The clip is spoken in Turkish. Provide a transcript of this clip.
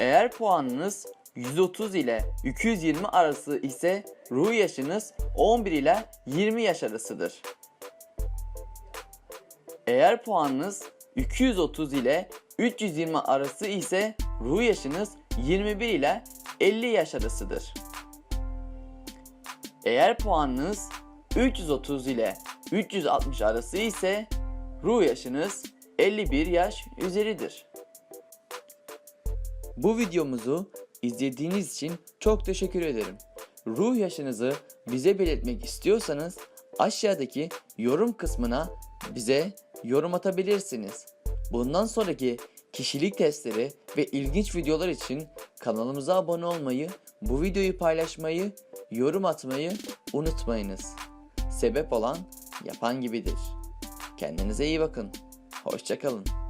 Eğer puanınız 130 ile 220 arası ise ruh yaşınız 11 ile 20 yaş arasıdır. Eğer puanınız 230 ile 320 arası ise ruh yaşınız 21 ile 50 yaş arasıdır. Eğer puanınız 330 ile 360 arası ise ruh yaşınız 51 yaş üzeridir. Bu videomuzu izlediğiniz için çok teşekkür ederim. Ruh yaşınızı bize belirtmek istiyorsanız aşağıdaki yorum kısmına bize yorum atabilirsiniz. Bundan sonraki kişilik testleri ve ilginç videolar için kanalımıza abone olmayı, bu videoyu paylaşmayı, yorum atmayı unutmayınız. Sebep olan yapan gibidir. Kendinize iyi bakın. Hoşçakalın.